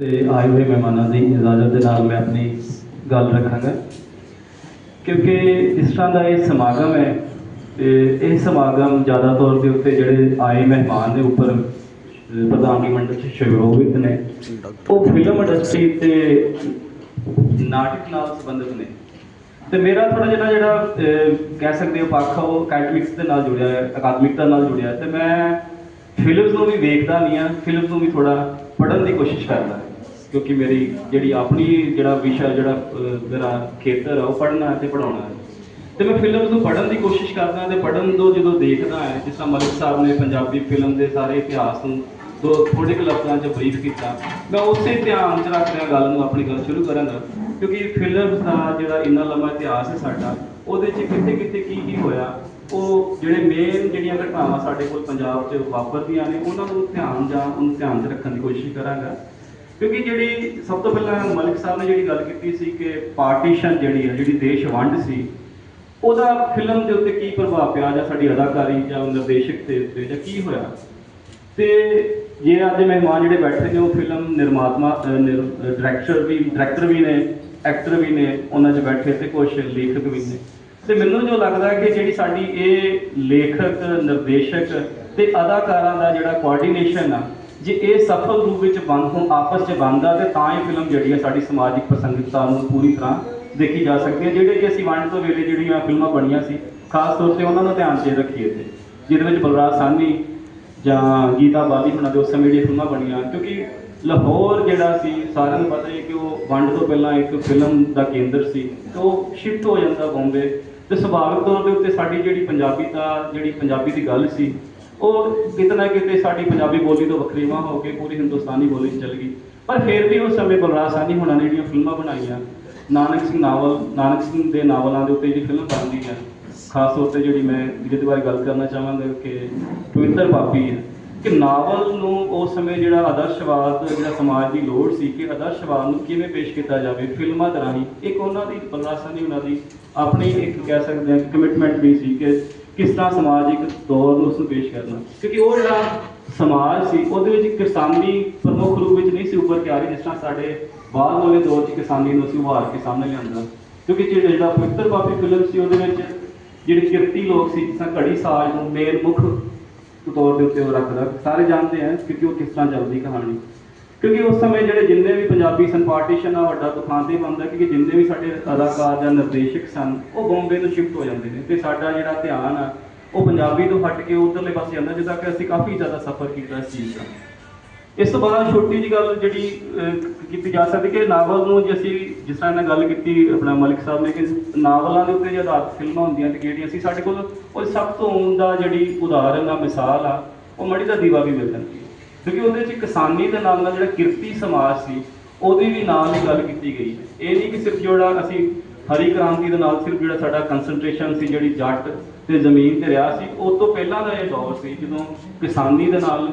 ਤੇ ਆਏ ਹੋਏ ਮਹਿਮਾਨਾਂ ਦੀ ਇਜਾਜ਼ਤ ਦੇ ਨਾਲ ਮੈਂ ਆਪਣੀ ਗੱਲ ਰੱਖਾਂਗਾ। ਕਿਉਂਕਿ ਇਸ ਤਰ੍ਹਾਂ ਦਾ ਇਹ ਸਮਾਗਮ ਹੈ ਤੇ ਇਹ ਸਮਾਗਮ ਜ਼ਿਆਦਾ ਤੌਰ ਦੇ ਉੱਤੇ ਜਿਹੜੇ ਆਏ ਮਹਿਮਾਨ ਦੇ ਉੱਪਰ, ਅਹ ਮੰਡਲ ਚ ਸ਼ਿਰੋਵਿਤ ਨੇ। ਉਹ ਫਿਲਮ ਇੰਡਸਟਰੀ ਤੇ ਨਾਟਕ ਨਾਲ ਸੰਬੰਧਿਤ ਨੇ। ਤੇ ਮੇਰਾ ਥੋੜਾ ਜਿਹਾ ਜਿਹੜਾ ਕਹਿ ਸਕਦੇ ਹੋ ਪੱਖ ਉਹ ਅਕੈਡਮਿਕਸ ਦੇ ਨਾਲ ਜੁੜਿਆ ਹੈ ਅਕਾਦਮਿਕਤਾ ਨਾਲ ਜੁੜਿਆ। ਹੈ ਤੇ ਮੈਂ ਫਿਲਮਸ ਨੂੰ ਵੀ ਵੇਖਦਾ ਨਹੀਂ ਆ ਫਿਲਮਸ ਨੂੰ ਵੀ ਥੋੜਾ ਪੜ੍ਹਨ ਦੀ ਕੋਸ਼ਿਸ਼ ਕਰਦਾ। ਕਿਉਂਕਿ ਮੇਰੀ ਜਿਹੜੀ ਆਪਣੀ ਜਿਹੜਾ ਵਿਸ਼ਾ, ਜਿਹੜਾ ਮੇਰਾ ਖੇਤਰ ਆ, ਉਹ ਪੜ੍ਹਨਾ ਤੇ ਪੜਾਉਣਾ ਹੈ। ਤੇ ਮੈਂ ਫਿਲਮਸ ਨੂੰ ਪੜ੍ਹਨ ਦੀ ਕੋਸ਼ਿਸ਼ ਕਰਦਾ ਤੇ ਪੜ੍ਹਨ ਤੋਂ ਜਦੋਂ ਦੇਖਦਾ ਹੈ, ਜਿਸ ਤਰ੍ਹਾਂ ਮਲਿਕ ਸਾਹਿਬ ਨੇ ਪੰਜਾਬੀ ਫਿਲਮ ਦੇ ਸਾਰੇ ਇਤਿਹਾਸ ਨੂੰ ਦੋ ਥੋੜੇ ਕੁ ਲਫ਼ਜ਼ਾਂ 'ਚ ਬਰੀਫ ਕੀਤਾ, ਮੈਂ ਉਸੇ ਧਿਆਨ 'ਚ ਰੱਖਦਿਆਂ ਗੱਲ ਨੂੰ ਆਪਣੀ ਗੱਲ ਸ਼ੁਰੂ ਕਰਾਂਗਾ ਕਿਉਂਕਿ ਫਿਲਮ ਦਾ ਜਿਹੜਾ ਇੰਨਾ ਲੰਮਾ ਇਤਿਹਾਸ ਹੈ ਸਾਡਾ, ਉਹਦੇ 'ਚ ਕਿੱਥੇ ਕਿੱਥੇ ਕੀ ਕੀ ਹੋਇਆ, ਉਹ ਜਿਹੜੇ ਮੇਨ ਜਿਹੜੀਆਂ ਘਟਨਾਵਾਂ ਸਾਡੇ ਕੋਲ ਪੰਜਾਬ 'ਚ ਵਾਪਰਦੀਆਂ ਨੇ, ਉਹਨਾਂ ਨੂੰ ਧਿਆਨ ਜਾਂ, ਉਹਨੂੰ ਧਿਆਨ 'ਚ ਰੱਖਣ ਦੀ ਕੋਸ਼ਿਸ਼ ਕਰਾਂਗਾ। ਕਿਉਂਕਿ ਜਿਹੜੀ ਸਭ ਤੋਂ ਪਹਿਲਾਂ ਮਲਿਕ ਸਾਹਿਬ ਨੇ ਜਿਹੜੀ ਗੱਲ ਕੀਤੀ ਸੀ ਕਿ ਪਾਰਟੀਸ਼ਨ ਜਿਹੜੀ ਹੈ ਜਿਹੜੀ ਦੇਸ਼ ਵੰਡ ਸੀ, ਉਹਦਾ ਫਿਲਮ ਦੇ ਉੱਤੇ ਕੀ ਪ੍ਰਭਾਵ ਪਿਆ ਜਾਂ ਸਾਡੀ ਅਦਾਕਾਰੀ ਜਾਂ ਨਿਰਦੇਸ਼ਕ ਦੇ ਉੱਤੇ ਜਾਂ ਕੀ ਹੋਇਆ? ਤੇ ਜੇ ਅੱਜ ਮਹਿਮਾਨ ਜਿਹੜੇ ਬੈਠੇ ਨੇ, ਉਹ ਫਿਲਮ ਨਿਰਮਾਤਮਾ ਡਾਇਰੈਕਟਰ ਵੀ ਡਾਇਰੈਕਟਰ ਵੀ ਨੇ ਐਕਟਰ ਵੀ ਨੇ, ਉਹਨਾਂ 'ਚ ਬੈਠੇ ਤੇ ਕੁਝ ਲੇਖਕ ਵੀ ਨੇ। ਤੇ ਮੈਨੂੰ ਜੋ ਲੱਗਦਾ ਕਿ ਜਿਹੜੀ ਸਾਡੀ ਇਹ ਲੇਖਕ, ਨਿਰਦੇਸ਼ਕ ਤੇ ਅਦਾਕਾਰਾਂ ਦਾ ਜਿਹੜਾ ਕੋਆਰਡੀਨੇਸ਼ਨ ਆ ਜੇ ਇਹ ਸਫਲ ਰੂਪ ਵਿੱਚ ਬੰਦ ਹੋਣ, ਆਪਸ 'ਚ ਬਣਦਾ ਤੇ ਤਾਂ ਹੀ ਫਿਲਮ ਜਿਹੜੀ ਹੈ ਸਾਡੀ ਸਮਾਜਿਕ ਪ੍ਰਸੰਗਿਕਤਾ ਨੂੰ ਪੂਰੀ ਤਰ੍ਹਾਂ ਦੇਖੀ ਜਾ ਸਕਦੀ ਹੈ। ਜਿਹੜੇ ਕਿ ਅਸੀਂ ਵੰਡ ਤੋਂ ਵੇਲੇ ਜਿਹੜੀਆਂ ਫਿਲਮਾਂ ਬਣੀਆਂ ਸੀ, ਖਾਸ ਤੌਰ ਤੇ ਉਹਨਾਂ ਨੂੰ ਧਿਆਨ 'ਚ ਰੱਖੀਏ ਤੇ, ਜਿਹਦੇ ਵਿੱਚ ਬਲਰਾਜ ਸਾਹਨੀ ਜਾਂ ਗੀਤਾ ਬਾਲੀ ਹੁਣਾਂ ਦੇ ਉਸ ਸਮੇਂ ਦੀਆਂ ਫਿਲਮਾਂ ਬਣੀਆਂ, ਕਿਉਂਕਿ ਲਾਹੌਰ ਜਿਹੜਾ ਸੀ, ਸਾਰਿਆਂ ਨੂੰ ਪਤਾ ਹੈ ਕਿ ਉਹ ਵੰਡ ਤੋਂ ਪਹਿਲਾਂ ਇੱਕ ਫਿਲਮ ਦਾ ਕੇਂਦਰ ਸੀ, ਤੇ ਉਹ ਸ਼ਿਫਟ ਹੋ ਜਾਂਦਾ ਬੰਬੇ, ਤੇ ਸੁਭਾਵਿਕ ਤੌਰ ਦੇ ਉੱਤੇ ਸਾਡੀ ਜਿਹੜੀ ਪੰਜਾਬੀ ਦਾ ਜਿਹੜੀ ਪੰਜਾਬੀ ਦੀ ਗੱਲ ਸੀ ਉਹ ਕਿਤੇ ਨਾ ਕਿਤੇ ਸਾਡੀ ਪੰਜਾਬੀ ਬੋਲੀ ਤੋਂ ਵੱਖਰੀਵਾ ਹੋ ਕੇ ਪੂਰੀ ਹਿੰਦੁਸਤਾਨੀ ਬੋਲੀ 'ਚ ਚਲ ਗਈ। ਪਰ ਫਿਰ ਵੀ ਉਸ ਸਮੇਂ ਬਲਰਾਜ ਸਾਹਨੀ ਹੁਣਾਂ ਨੇ ਜਿਹੜੀਆਂ ਫਿਲਮਾਂ ਬਣਾਈਆਂ। ਨਾਨਕ ਸਿੰਘ ਨਾਵਲ, ਨਾਨਕ ਸਿੰਘ ਦੇ ਨਾਵਲਾਂ ਦੇ ਉੱਤੇ ਜਿਹੜੀ ਫਿਲਮ ਬਣਦੀ ਹੈ ਖਾਸ ਤੌਰ ਤੇ ਜਿਹੜੀ ਮੈਂ ਜਿਹਦੇ ਬਾਰੇ ਗੱਲ ਕਰਨਾ ਚਾਹਾਂਗਾ ਕਿ ਪਵਿੱਤਰ ਪਾਪੀ ਹੈ ਕਿ ਨਾਵਲ ਨੂੰ ਉਸ ਸਮੇਂ ਜਿਹੜਾ ਆਦਰਸ਼ਵਾਦ, ਜਿਹੜਾ ਸਮਾਜ ਦੀ ਲੋੜ ਸੀ ਕਿ ਆਦਰਸ਼ਵਾਦ ਨੂੰ ਕਿਵੇਂ ਪੇਸ਼ ਕੀਤਾ ਜਾਵੇ, ਫਿਲਮਾਂ ਦੇ ਰਾਹੀਂ ਇੱਕ ਉਹਨਾਂ ਦੀ ਬਲਰਾਸਾ ਦੀ ਉਹਨਾਂ ਦੀ ਆਪਣੀ ਇੱਕ ਕਹਿ ਸਕਦੇ ਹਾਂ ਕਮਿਟਮੈਂਟ ਵੀ ਸੀ ਕਿ ਕਿਸ ਤਰ੍ਹਾਂ ਸਮਾਜਿਕ ਦੌਰ ਨੂੰ ਉਸਨੂੰ ਪੇਸ਼ ਕਰਨਾ? ਕਿਉਂਕਿ ਉਹ ਜਿਹੜਾ ਸਮਾਜ ਸੀ, ਉਹਦੇ ਵਿੱਚ ਕਿਸਾਨੀ ਪ੍ਰਮੁੱਖ ਰੂਪ ਵਿੱਚ ਨਹੀਂ ਸੀ ਉੱਪਰ ਕੇ ਆ ਰਹੀ, ਜਿਸ ਤਰ੍ਹਾਂ ਸਾਡੇ ਬਾਅਦ ਵਾਲੇ ਦੌਰ 'ਚ ਕਿਸਾਨੀ ਨੂੰ ਅਸੀਂ ਉਭਾਰ ਕੇ ਸਾਹਮਣੇ ਲਿਆਂਦਾ। ਕਿਉਂਕਿ ਜਿਹੜਾ ਜਿਹੜਾ ਪਵਿੱਤਰ ਪਾਪੀ ਫਿਲਮ ਸੀ, ਉਹਦੇ ਵਿੱਚ ਜਿਹੜੇ ਕਿਰਤੀ ਲੋਕ ਸੀ, ਜਿਸ ਤਰ੍ਹਾਂ ਘੜੀ ਸਾਜ ਨੂੰ ਮੇਨ ਮੁੱਖ ਤੌਰ ਦੇ ਉੱਤੇ ਉਹ ਰੱਖਦਾ, ਸਾਰੇ ਜਾਣਦੇ ਆ ਕਿਉਂਕਿ ਉਹ ਕਿਸ ਤਰ੍ਹਾਂ ਚੱਲਦੀ ਕਹਾਣੀ। ਕਿਉਂਕਿ ਉਸ ਸਮੇਂ ਜਿਹੜੇ ਜਿੰਨੇ ਵੀ ਪੰਜਾਬੀ ਸਨ ਪਾਰਟੀਸ਼ਨ ਆ, ਵੱਡਾ ਦੁਖਾਂ ਤੇ ਬੰਦਾ ਕਿਉਂਕਿ ਜਿੰਨੇ ਵੀ ਸਾਡੇ ਅਦਾਕਾਰ ਜਾਂ ਨਿਰਦੇਸ਼ਕ ਸਨ, ਉਹ ਬੰਬੇ ਤੋਂ ਸ਼ਿਫਟ ਹੋ ਜਾਂਦੇ ਨੇ ਤੇ ਸਾਡਾ ਜਿਹੜਾ ਧਿਆਨ ਆ, ਉਹ ਪੰਜਾਬੀ ਤੋਂ ਹਟ ਕੇ ਉਧਰਲੇ ਪਾਸੇ ਜਾਂਦਾ, ਜਿੱਦਾਂ ਕਿ ਅਸੀਂ ਕਾਫੀ ਜ਼ਿਆਦਾ ਸਫ਼ਰ ਕੀਤਾ ਇਸ ਚੀਜ਼ ਦਾ। ਇਸ ਤੋਂ ਬਾਅਦ ਛੋਟੀ ਜਿਹੀ ਗੱਲ ਜਿਹੜੀ ਕੀਤੀ ਜਾ ਸਕਦੀ ਕਿ ਨਾਵਲ ਨੂੰ ਜੇ ਅਸੀਂ ਜਿਸ ਤਰ੍ਹਾਂ ਇਹਨਾਂ ਗੱਲ ਕੀਤੀ ਆਪਣਾ ਮਲਿਕ ਸਾਹਿਬ ਨੇ ਕਿ ਨਾਵਲਾਂ ਦੇ ਉੱਤੇ ਆਧਾਰਿਤ ਫਿਲਮਾਂ ਹੁੰਦੀਆਂ ਤੇ ਕਿਹੜੀਆਂ ਸੀ ਸਾਡੇ ਕੋਲ, ਉਹ ਸਭ ਤੋਂ ਉਮਦਾ ਜਿਹੜੀ ਉਦਾਹਰਨ ਆ, ਮਿਸਾਲ ਆ, ਉਹ ਮੜੀ ਦਾ ਦੀਵਾ ਵੀ ਮਿਲ ਜਾਂਦੀ ਹੈ ਕਿਉਂਕਿ ਉਹਦੇ ਵਿੱਚ ਕਿਸਾਨੀ ਦੇ ਨਾਲ ਨਾਲ ਜਿਹੜਾ ਕਿਰਤੀ ਸਮਾਜ ਸੀ, ਉਹਦੀ ਵੀ ਨਾਲ ਹੀ ਗੱਲ ਕੀਤੀ ਗਈ। ਇਹ ਨਹੀਂ ਕਿ ਸਿਰਫ ਜਿਹੜਾ ਅਸੀਂ ਹਰੀ ਕ੍ਰਾਂਤੀ ਦੇ ਨਾਲ ਸਿਰਫ ਜਿਹੜਾ ਸਾਡਾ ਕਨਸੈਂਟਰੇਸ਼ਨ ਸੀ, ਜਿਹੜੀ ਜੱਟ ਤੇ ਜ਼ਮੀਨ ਤੇ ਰਿਹਾ ਸੀ ਉਸ ਤੋਂ ਪਹਿਲਾਂ ਦਾ ਇਹ ਦੌਰ ਸੀ, ਜਦੋਂ ਕਿਸਾਨੀ ਦੇ ਨਾਲ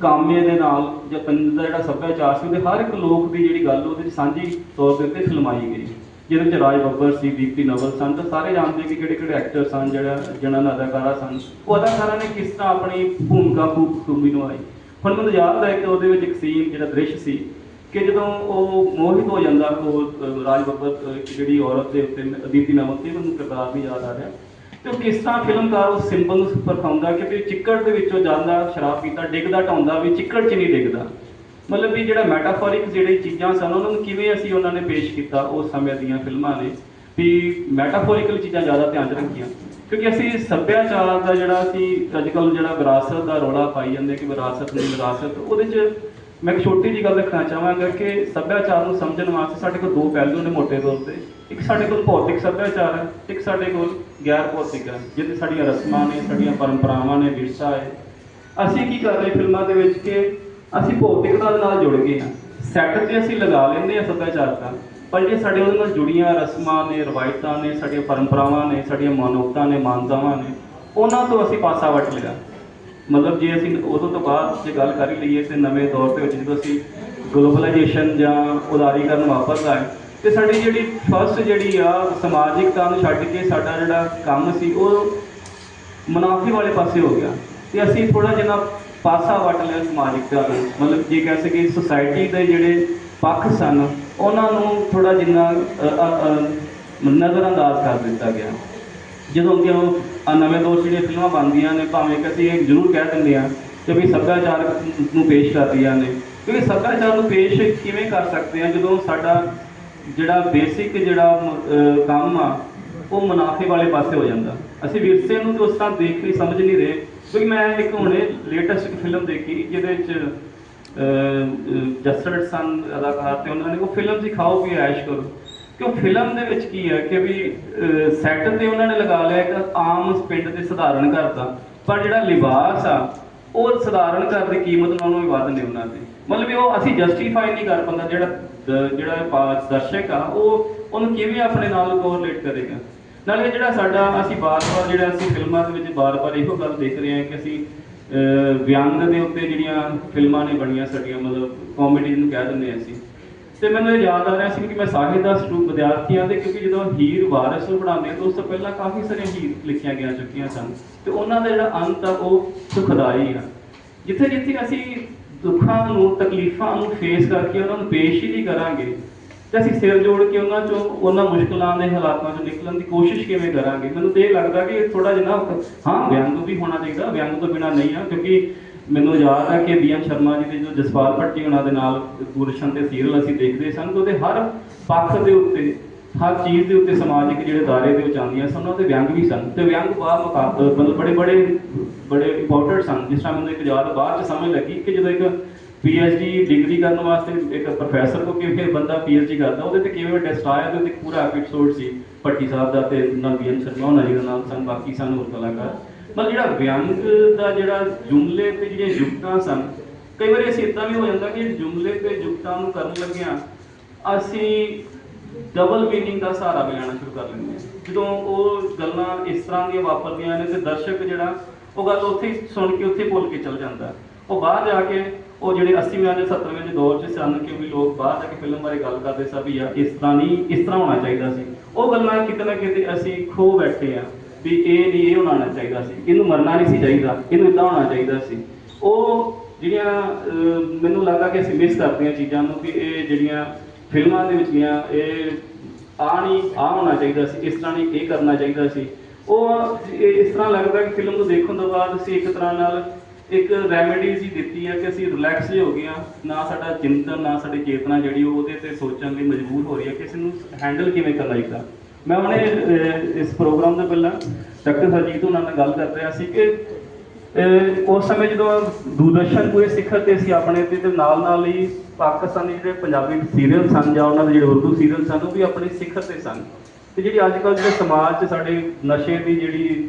ਕਾਮੇ ਦੇ ਨਾਲ ਜਾਂ ਪੰਜ ਦਾ ਜਿਹੜਾ ਸੱਭਿਆਚਾਰ ਸੀ, ਉਹਦੇ ਹਰ ਇੱਕ ਲੋਕ ਦੀ ਜਿਹੜੀ ਗੱਲ, ਉਹਦੇ 'ਚ ਸਾਂਝੀ ਤੌਰ ਦੇ ਉੱਤੇ ਫਿਲਮਾਈ ਗਈ। ਜਿਹਦੇ ਵਿੱਚ ਰਾਜ ਬੱਬਰ ਸੀ ਦੀਪਤੀ ਨਵਲ ਸਨ, ਤਾਂ ਸਾਰੇ ਜਾਣਦੇ ਕਿ ਕਿਹੜੇ ਕਿਹੜੇ ਐਕਟਰ ਸਨ, ਜਿਹੜਾ ਜਿਹਨਾਂ ਦਾ ਅਦਾਕਾਰਾ ਸਨ, ਉਹ ਅਦਾਕਾਰਾਂ ਨੇ ਕਿਸ ਤਰ੍ਹਾਂ ਆਪਣੀ ਭੂਮਿਕਾ ਖੂਬ ਖੂਬੀ ਨਿਭਾਈ। ਹੁਣ ਮੈਨੂੰ ਯਾਦ ਹੈ ਕਿ ਉਹਦੇ ਵਿੱਚ ਇੱਕ ਸੀਨ ਜਿਹੜਾ ਦ੍ਰਿਸ਼ ਸੀ ਕਿ ਜਦੋਂ ਉਹ ਮੋਹਿਤ ਹੋ ਜਾਂਦਾ, ਉਹ ਰਾਜ ਬੱਬਰ ਜਿਹੜੀ ਔਰਤ ਦੇ ਉੱਤੇ ਅਦੀਤੀ ਨਵਲ ਸੀ ਮੈਨੂੰ ਕਿਰਦਾਰ ਵੀ ਯਾਦ ਆ ਰਿਹਾ। ਤੇ ਉਹ ਕਿਸ ਤਰ੍ਹਾਂ ਫਿਲਮਕਾਰ ਉਸ ਸਿੰਬਲ ਨੂੰ ਪਰਖਾਉਂਦਾ ਕਿ ਵੀ ਚਿੱਕੜ ਦੇ ਵਿੱਚੋਂ ਜਾਂਦਾ, ਸ਼ਰਾਬ ਪੀਤਾ ਡਿੱਗਦਾ, ਢਾਉਂਦਾ, ਵੀ ਚਿੱਕੜ 'ਚ ਨਹੀਂ ਡਿੱਗਦਾ। ਮਤਲਬ ਵੀ ਜਿਹੜਾ ਮੈਟਾਫੋਰਿਕ ਜਿਹੜੀ ਚੀਜ਼ਾਂ ਸਨ, ਉਹਨਾਂ ਨੂੰ ਕਿਵੇਂ ਅਸੀਂ ਉਹਨਾਂ ਨੇ ਪੇਸ਼ ਕੀਤਾ ਉਸ ਸਮੇਂ ਦੀਆਂ ਫਿਲਮਾਂ ਨੇ, ਵੀ ਮੈਟਾਫੋਰਿਕਲ ਚੀਜ਼ਾਂ ਜ਼ਿਆਦਾ ਧਿਆਨ 'ਚ ਰੱਖੀਆਂ। ਕਿਉਂਕਿ ਅਸੀਂ ਸੱਭਿਆਚਾਰ ਦਾ ਜਿਹੜਾ ਅਸੀਂ ਅੱਜਕੱਲ ਜਿਹੜਾ ਵਿਰਾਸਤ ਦਾ ਰੌਲਾ ਪਾਈ ਜਾਂਦੇ ਕਿ ਵਿਰਾਸਤ ਨਹੀਂ ਵਿਰਾਸਤ, ਉਹਦੇ 'ਚ ਮੈਂ ਇੱਕ ਛੋਟੀ ਜਿਹੀ ਗੱਲ ਰੱਖਣਾ ਚਾਹਾਂਗਾ ਕਿ ਸੱਭਿਆਚਾਰ ਨੂੰ ਸਮਝਣ ਵਾਸਤੇ ਸਾਡੇ ਕੋਲ ਦੋ ਪਹਿਲੂ ਨੇ ਮੋٹے ਤੌਰ ਤੇ। ਇੱਕ ਸਾਡੇ ਕੋਲ ਭੌਤਿਕ ਸੱਭਿਆਚਾਰ ਹੈ, ਇੱਕ ਸਾਡੇ ਕੋਲ ਗੈਰ ਭੌਤਿਕ ਹੈ, ਜਿਹਦੇ ਸਾਡੀਆਂ ਰਸਮਾਂ ਨੇ, ਸਾਡੀਆਂ ਪਰੰਪਰਾਵਾਂ ਨੇ, ਵਿਰਸਾ ਹੈ। ਅਸੀਂ ਕੀ ਕਰ ਰਹੇ ਫਿਲਮਾਂ ਦੇ ਵਿੱਚ ਕਿ ਅਸੀਂ ਭੌਤਿਕਤਾ ਦੇ ਨਾਲ ਜੁੜ ਗਏ ਹਾਂ। ਸੈਟ ਤੇ ਅਸੀਂ ਲਗਾ ਲੈਂਦੇ ਹਾਂ ਸੱਭਿਆਚਾਰ ਦਾ। ਪਰ ਜੇ ਸਾਡੇ ਉਹਦੇ ਨਾਲ ਜੁੜੀਆਂ ਰਸਮਾਂ ਨੇ, ਰਵਾਇਤਾਂ ਨੇ, ਸਾਡੀਆਂ ਪਰੰਪਰਾਵਾਂ ਨੇ, ਸਾਡੀਆਂ ਮਾਨਵਤਾ ਨੇ, ਮਾਨਤਾਵਾਂ ਨੇ, ਉਹਨਾਂ ਤੋਂ ਅਸੀਂ ਪਾਸਾ ਵੱਟ ਲਿਆ। ਮਤਲਬ ਜੇ ਅਸੀਂ ਉਦੋਂ ਤੋਂ ਬਾਅਦ ਜੇ ਗੱਲ ਕਰ ਲਈਏ ਤੇ ਨਵੇਂ ਦੌਰ ਦੇ ਵਿੱਚ ਜਦੋਂ ਅਸੀਂ ਗਲੋਬਲਾਈਜੇਸ਼ਨ ਜਾਂ ਉਦਾਰੀਕਰਨ ਵਾਪਰਦਾ ਹੈ ਤੇ ਸਾਡੀ ਜਿਹੜੀ ਫਸਟ ਜਿਹੜੀ ਆ ਸਮਾਜਿਕਤਾ ਨੂੰ ਛੱਡ ਕੇ ਸਾਡਾ ਜਿਹੜਾ ਕੰਮ ਸੀ, ਉਹ ਮੁਨਾਫੇ ਵਾਲੇ ਪਾਸੇ ਹੋ ਗਿਆ। ਤੇ ਅਸੀਂ ਥੋੜਾ ਜਿਹਾ ਪਾਸਾ ਵੱਟ ਲਿਆ ਸਮਾਜਿਕਤਾ ਨੂੰ। ਮਤਲਬ ਜੇ ਕਹਿ ਸਕੀਏ ਸੋਸਾਇਟੀ ਦੇ ਜਿਹੜੇ ਪੱਖ ਸਨ ਉਹਨਾਂ ਨੂੰ ਥੋੜਾ ਜਿੰਨਾ ਅ, ਅ, ਨਜ਼ਰਅੰਦਾਜ਼ ਕਰ ਦਿੱਤਾ ਗਿਆ। ਜਦੋਂ ਕਿ ਉਹ ਨਵੇਂ ਦੌਰ ਜਿਹੜੀਆਂ ਫਿਲਮਾਂ ਬਣਦੀਆਂ ਨੇ ਭਾਵੇਂ ਕਿ ਅਸੀਂ ਇਹ ਜ਼ਰੂਰ ਕਹਿ ਦਿੰਦੇ ਆ ਕਿ ਵੀ ਸੱਭਿਆਚਾਰ ਨੂੰ ਪੇਸ਼ ਕਰਦੀਆਂ ਨੇ। ਕਿਉਂਕਿ ਸੱਭਿਆਚਾਰ ਨੂੰ ਪੇਸ਼ ਕਿਵੇਂ ਕਰ ਸਕਦੇ ਆ ਜਦੋਂ ਸਾਡਾ ਜਿਹੜਾ ਬੇਸਿਕ ਜਿਹੜਾ ਕੰਮ ਆ ਉਹ ਮੁਨਾਫੇ ਵਾਲੇ ਪਾਸੇ ਹੋ ਜਾਂਦਾ। ਅਸੀਂ ਵਿਰਸੇ ਨੂੰ ਤੇ ਉਸ ਤਰ੍ਹਾਂ ਦੇਖ ਨਹੀਂ ਸਮਝ ਨਹੀਂ ਰਹੇ। ਕਿਉਂਕਿ ਮੈਂ ਇੱਕ ਹੁਣੇ ਲੇਟੈਸਟ ਫਿਲਮ ਦੇਖੀ ਜਿਹਦੇ ਵਿੱਚ ਜਸਟਡ ਸਨ ਅਦਾਕਾਰ ਤੇ ਉਹਨਾਂ ਨੇ ਉਹ ਫਿਲਮ ਸੀ ਖਾਓ ਐਸ਼ ਕਰੋ। ਕਿ ਉਹ ਫਿਲਮ ਦੇ ਵਿੱਚ ਕੀ ਹੈ ਕਿ ਵੀ ਸੈੱਟ ਤੇ ਉਹਨਾਂ ਨੇ ਲਗਾ ਲਿਆ ਇੱਕ ਆਮ ਪਿੰਡ ਦੇ ਸਧਾਰਨ ਘਰ ਦਾ। ਪਰ ਜਿਹੜਾ ਲਿਬਾਸ ਆ, ਉਹ ਸਧਾਰਨ ਘਰ ਦੀ ਕੀਮਤ ਨਾਲੋਂ ਵੀ ਵੱਧ ਨੇ ਉਹਨਾਂ ਦੀ। ਮਤਲਬ ਵੀ ਉਹ ਅਸੀਂ ਜਸਟੀਫਾਈ ਨਹੀਂ ਕਰ ਪਾਉਂਦਾ, ਜਿਹੜਾ ਜਿਹੜਾ ਦਰਸ਼ਕ ਆ, ਉਹ ਉਹਨੂੰ ਕਿਵੇਂ ਆਪਣੇ ਨਾਲ ਕੋਰਿਲੇਟ ਕਰੇਗਾ? ਨਾਲੇ ਜਿਹੜਾ ਸਾਡਾ ਅਸੀਂ ਬਾਰ-ਬਾਰ ਜਿਹੜਾ ਅਸੀਂ ਫਿਲਮਾਂ ਦੇ ਵਿੱਚ ਬਾਰ-ਬਾਰ ਇਹੋ ਗੱਲ ਦੇਖ ਰਹੇ ਹਾਂ ਕਿ ਅਸੀਂ ਵਿਅੰਗ ਦੇ ਉੱਤੇ ਜਿਹੜੀਆਂ ਫਿਲਮਾਂ ਨੇ ਬਣੀਆਂ ਸਾਡੀਆਂ, ਮਤਲਬ ਕਾਮੇਡੀ ਨੂੰ ਕਹਿ ਦਿੰਦੇ ਹਾਂ ਅਸੀਂ। ਤੇ ਮੈਨੂੰ ਇਹ ਯਾਦ ਆ ਰਿਹਾ ਸੀ ਕਿ ਮੈਂ ਸਾਹਿਤ ਦਾ ਸਟੂਡ ਵਿਦਿਆਰਥੀਆਂ ਦੇ, ਕਿਉਂਕਿ ਜਦੋਂ ਹੀਰ ਵਾਰਿਸ ਨੂੰ ਬਣਾਉਂਦੇ ਹਾਂ ਤਾਂ ਉਸ ਤੋਂ ਪਹਿਲਾਂ ਕਾਫੀ ਸਾਰੀਆਂ ਹੀਰ ਲਿਖੀਆਂ ਗਿਆ ਚੁੱਕੀਆਂ ਸਨ। ਤੇ ਉਹਨਾਂ ਦਾ ਜਿਹੜਾ ਅੰਤ ਆ, ਉਹ ਸੁਖਦਾਈ ਆ। ਜਿੱਥੇ ਜਿੱਥੇ ਅਸੀਂ ਦੁੱਖਾਂ ਨੂੰ, ਤਕਲੀਫਾਂ ਨੂੰ ਫੇਸ ਕਰਕੇ ਉਹਨਾਂ ਨੂੰ ਪੇਸ਼ ਹੀ ਨਹੀਂ ਕਰਾਂਗੇ ਤੇ ਅਸੀਂ ਸਿਰ ਜੋੜ ਕੇ ਉਹਨਾਂ ਚੋਂ ਉਹਨਾਂ ਮੁਸ਼ਕਲਾਂ ਦੇ ਹਾਲਾਤਾਂ ਚੋਂ ਨਿਕਲਣ ਦੀ ਕੋਸ਼ਿਸ਼ ਕਿਵੇਂ ਕਰਾਂਗੇ? ਮੈਨੂੰ ਤੇ ਇਹ ਲੱਗਦਾ ਕਿ ਥੋੜਾ ਜਿਹਾ ਨਾ ਹਾਂ, ਵਿਅੰਗ ਵੀ ਹੋਣਾ ਚਾਹੀਦਾ, ਵਿਅੰਗ ਤੋਂ ਬਿਨਾ ਨਹੀਂ ਆ, ਕਿਉਂਕਿ ਮੈਨੂੰ ਯਾਦ ਹੈ ਕਿ ਬੀਐਨ ਸ਼ਰਮਾ ਜੀ ਦੇ ਜੋ ਜਸਪਾਲ ਭੱਟੀ ਉਹਨਾਂ ਦੇ ਨਾਲ ਗੁਰਸ਼ਨ ਤੇ ਸੀਰੀਅਲ ਅਸੀਂ ਦੇਖਦੇ ਸਨ ਉਹਦੇ ਹਰ ਪੱਖ ਦੇ ਉੱਤੇ, ਹਰ ਚੀਜ਼ ਦੇ ਉੱਤੇ ਸਮਾਜਿਕ ਜਿਹੜੇ ਦਾਇਰੇ ਦੇ ਵਿੱਚ ਆਉਂਦੀਆਂ ਸਨ ਉਹਨਾਂ ਦੇ ਵਿਅੰਗ ਵੀ ਸਨ। ਤੇ ਵਿਅੰਗ ਬਾਅਦ ਮੁਕਾਬਲੇ ਮਤਲਬ ਬੜੇ ਬੜੇ ਬੜੇ ਇੰਪੋਰਟੈਂਟ ਸਨ। ਜਿਸ ਤਰ੍ਹਾਂ ਮੈਨੂੰ ਇੱਕ ਯਾਦ ਬਾਅਦ ਚ ਸਮਝ ਲੱਗੀ ਕਿ ਜਦੋਂ ਇੱਕ ਪੀਐਚਡੀ ਡਿਗਰੀ ਕਰਨ ਵਾਸਤੇ ਇੱਕ ਪ੍ਰੋਫੈਸਰ ਕੋ ਕਿਵੇਂ ਬੰਦਾ ਪੀਐਚਡੀ ਕਰਦਾ, ਉਹਦੇ ਤੇ ਕਿਵੇਂ ਟੈਸਟ ਆਇਆ ਤੇ ਪੂਰਾ ਐਪੀਸੋਡ ਸੀ ਭੱਟੀ ਸਾਹਿਬ ਦਾ ਤੇ ਨਾਲ ਬੀਐਨ ਸ਼ਰਮਾ ਉਹਨਾਂ ਜੀ ਦਾ ਨਾਮ ਸਨ, ਬਾਕੀ ਸਨ ਹੋਰ ਕਲਾਕਾਰ। ਮਤਲਬ ਜਿਹੜਾ ਵਿਅੰਗ ਦਾ ਜਿਹੜਾ ਜੁਮਲੇ ਤੇ ਜਿਹੜੀਆਂ ਜੁਗਤਾਂ ਸਨ, ਕਈ ਵਾਰੀ ਅਸੀਂ ਇਦਾਂ ਵੀ ਹੋ ਜਾਂਦਾ ਕਿ ਜੁਮਲੇ ਤੇ ਜੁਗਤਾਂ ਨੂੰ ਕਰਨ ਲੱਗਿਆਂ ਅਸੀਂ ਡਬਲ ਮੀਨਿੰਗ ਦਾ ਸਹਾਰਾ ਵੀ ਲੈਣਾ ਸ਼ੁਰੂ ਕਰ ਲੈਂਦੇ ਹਾਂ। ਜਦੋਂ ਉਹ ਗੱਲਾਂ ਇਸ ਤਰ੍ਹਾਂ ਦੀਆਂ ਵਾਪਰਦੀਆਂ ਨੇ ਤੇ ਦਰਸ਼ਕ ਜਿਹੜਾ, ਉਹ ਗੱਲ ਉੱਥੇ ਸੁਣ ਕੇ ਉੱਥੇ ਭੁੱਲ ਕੇ ਚਲ ਜਾਂਦਾ। ਉਹ ਬਾਹਰ ਜਾ ਕੇ, ਉਹ ਜਿਹੜੇ 80ਵੇਂ ਦੇ 70ਵੇਂ ਦੇ ਦੌਰ 'ਚ ਸਨ ਕਿਉਂਕਿ ਲੋਕ ਬਾਹਰ ਜਾ ਕੇ ਫਿਲਮ ਬਾਰੇ ਗੱਲ ਕਰਦੇ ਸਨ ਵੀ ਯਾਰ ਇਸ ਤਰ੍ਹਾਂ ਨਹੀਂ, ਇਸ ਤਰ੍ਹਾਂ ਹੋਣਾ ਚਾਹੀਦਾ ਸੀ। ਉਹ ਗੱਲਾਂ ਕਿਤੇ ਨਾ ਕਿਤੇ ਅਸੀਂ ਖੋ ਬੈਠੇ ਆ ਵੀ ਇਹ ਨਹੀਂ, ਇਹ ਹੋਣਾ ਚਾਹੀਦਾ ਸੀ। ਇਹਨੂੰ ਮਰਨਾ ਨਹੀਂ ਸੀ ਚਾਹੀਦਾ, ਇਹਨੂੰ ਇਦਾਂ ਹੋਣਾ ਚਾਹੀਦਾ ਸੀ। ਉਹ ਜਿਹੜੀਆਂ ਮੈਨੂੰ ਲੱਗਦਾ ਕਿ ਅਸੀਂ ਮਿਸ ਕਰਦੀਆਂ ਚੀਜ਼ਾਂ ਨੂੰ ਕਿ ਇਹ ਜਿਹੜੀਆਂ ਫਿਲਮਾਂ ਦੇ ਵਿੱਚ ਗਿਆ ਇਹ ਆ ਨਹੀਂ ਆ ਹੋਣਾ ਚਾਹੀਦਾ ਸੀ, ਇਸ ਤਰ੍ਹਾਂ ਨਹੀਂ, ਇਹ ਕਰਨਾ ਚਾਹੀਦਾ ਸੀ। ਉਹ ਇਹ ਇਸ ਤਰ੍ਹਾਂ ਲੱਗਦਾ ਕਿ ਫਿਲਮ ਨੂੰ ਦੇਖਣ ਤੋਂ ਬਾਅਦ ਅਸੀਂ ਇੱਕ ਤਰ੍ਹਾਂ ਨਾਲ ਇੱਕ ਰੈਮੇਡੀ ਸੀ ਦਿੱਤੀ ਹੈ ਕਿ ਅਸੀਂ ਰਿਲੈਕਸ ਹੋ ਗਏ ਹਾਂ ਨਾ ਸਾਡਾ ਚਿੰਤਨ, ਨਾ ਸਾਡੀ ਚੇਤਨਾ ਜਿਹੜੀ ਉਹ ਉਹਦੇ ਤੇ ਸੋਚਣ ਲਈ ਮਜਬੂਰ ਹੋ ਰਹੀ ਹੈ ਕਿ ਇਸ ਨੂੰ ਹੈਂਡਲ ਕਿਵੇਂ ਕਰਨਾ ਚਾਹੀਦਾ? ਮੈਂ ਉਹਨੇ ਇਸ ਪ੍ਰੋਗਰਾਮ ਤੋਂ ਪਹਿਲਾਂ ਡਾਕਟਰ ਹਰਜੀਤ ਉਹਨਾਂ ਨਾਲ ਗੱਲ ਕਰ ਰਿਹਾ ਸੀ ਕਿ ਉਸ ਸਮੇਂ ਜਦੋਂ ਦੂਰਦਰਸ਼ਨ ਪੂਰੇ ਸਿਖਰ ਤੇ ਸੀ ਆਪਣੇ ਤੇ ਤੇ ਨਾਲ ਨਾਲ ਹੀ ਪਾਕਿਸਤਾਨੀ ਜਿਹੜੇ ਪੰਜਾਬੀ ਸੀਰੀਅਲ ਸਨ ਜਾਂ ਉਹਨਾਂ ਦੇ ਜਿਹੜੇ ਉਰਦੂ ਸੀਰੀਅਲ ਸਨ, ਉਹ ਵੀ ਆਪਣੇ ਸਿਖਰ ਤੇ ਸਨ। ਤੇ ਜਿਹੜੀ ਅੱਜ ਕੱਲ੍ਹ ਜਿਹੜੇ ਸਮਾਜ 'ਚ ਸਾਡੇ ਨਸ਼ੇ ਦੀ ਜਿਹੜੀ